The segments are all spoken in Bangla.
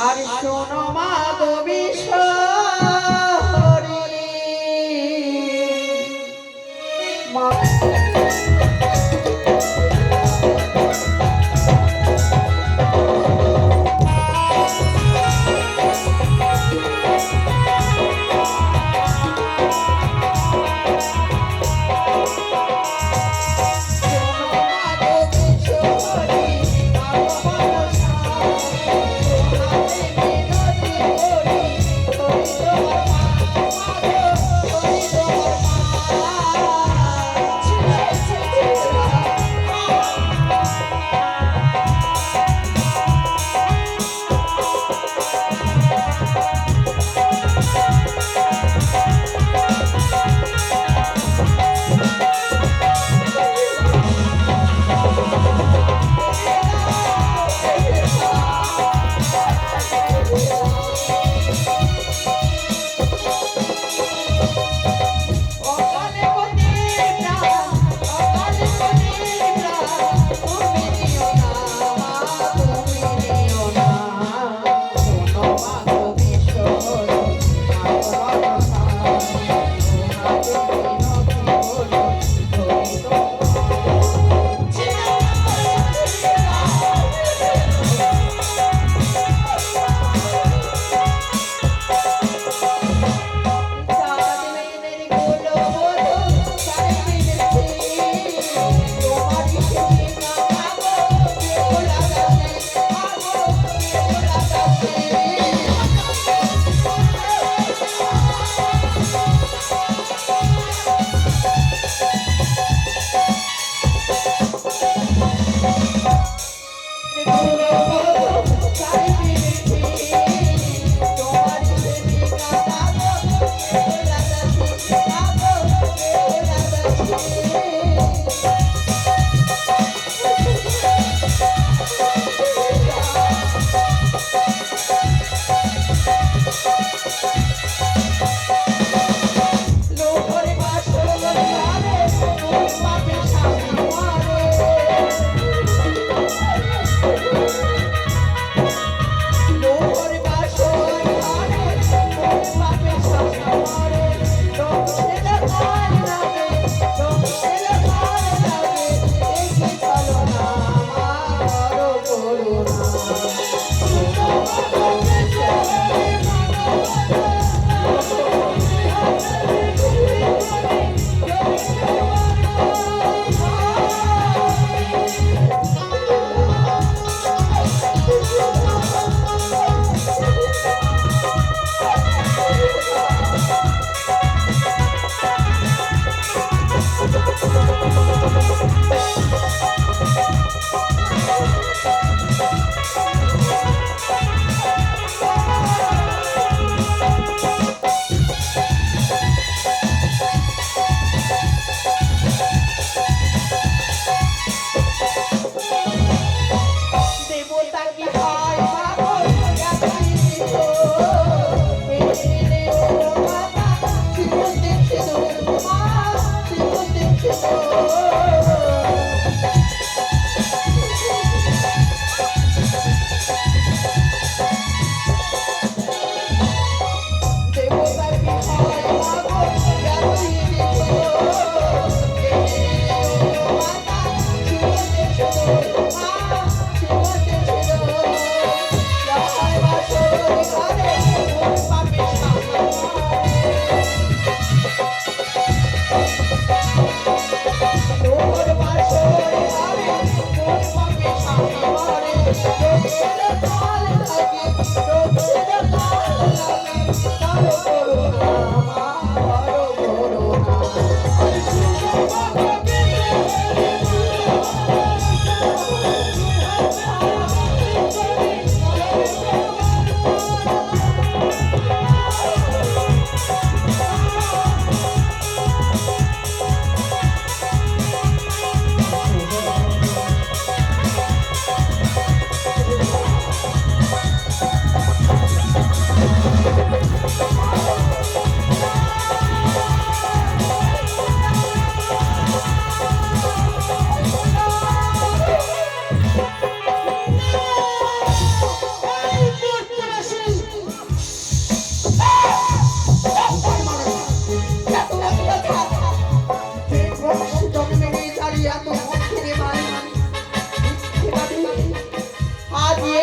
আর শোনো মা গো বিশ্বহরি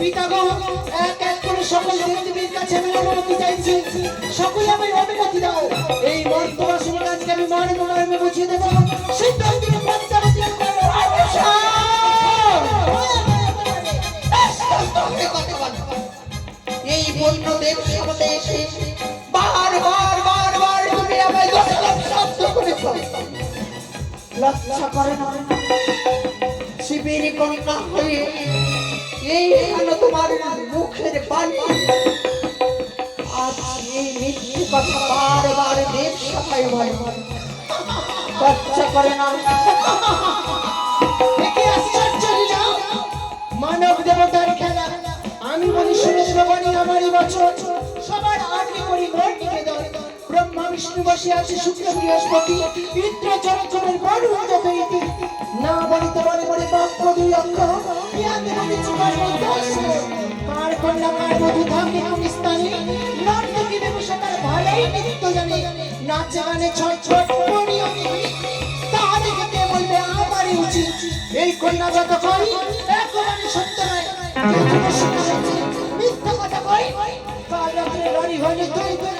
পিতা গো এক এক করে সকল দেবদেবীর কাছে আমি অনুমতি চাইছি। সকলে আমি অনুমতি দাও। এই মর্তবাসী কাজকে আমি মর্ম মর্মে বুঝিয়ে দেবো। সিদ্ধান্ত এই শিবির কন্যা হয়ে এই হলো তোমার মুখের বাণী। আজ এই মিথ্যে কথা বার বার দেব সবাই বলে। লজ্জা করে না। মানব দেবতার খেলা। আমি বলি সুরেন্দ্র বাণী আমারই বছর সবার আগে করি মোর নিবেদন ব্রহ্মা, বিষ্ণু, বসে আছে শুক্র, বৃহস্পতি ইন্দ্র চরচরের বড় উন্নতি না বলিতে বলে বলে পক্ষ দুই অক্ষ ইয়াতে বলে জীবন দোষ কার কন্যা, কার মধু থাকে কোন স্থানে দেবসে তার ভালোই নৃত্য জানে? দেখে কে বলবে উচিত? এই কন্যা যত সত্য নয় মিথ্যা কথা কই কাল রাত্রে দুই নিপন্থী কোন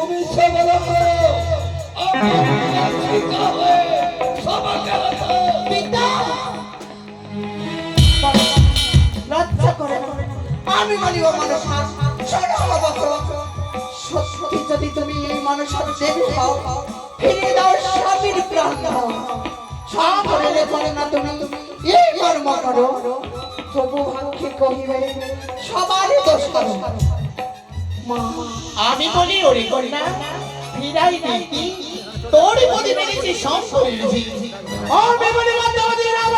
তুমি সে বলো, আমি তোমার শিকা সবাইকে হাতো পিতা লজ্জা করে আমি বলি ও মানুষ সত্যি দাও সাগরে রেখো না এই কর্ম করো। তবু ভাগ্যে কহিবে? সবারই দোষ করো। আমি বলি ওরে কন্যা ফিরাই দিতি তোর বলি মেরেছি করেছি আমি বলি মাতাবাদী রাম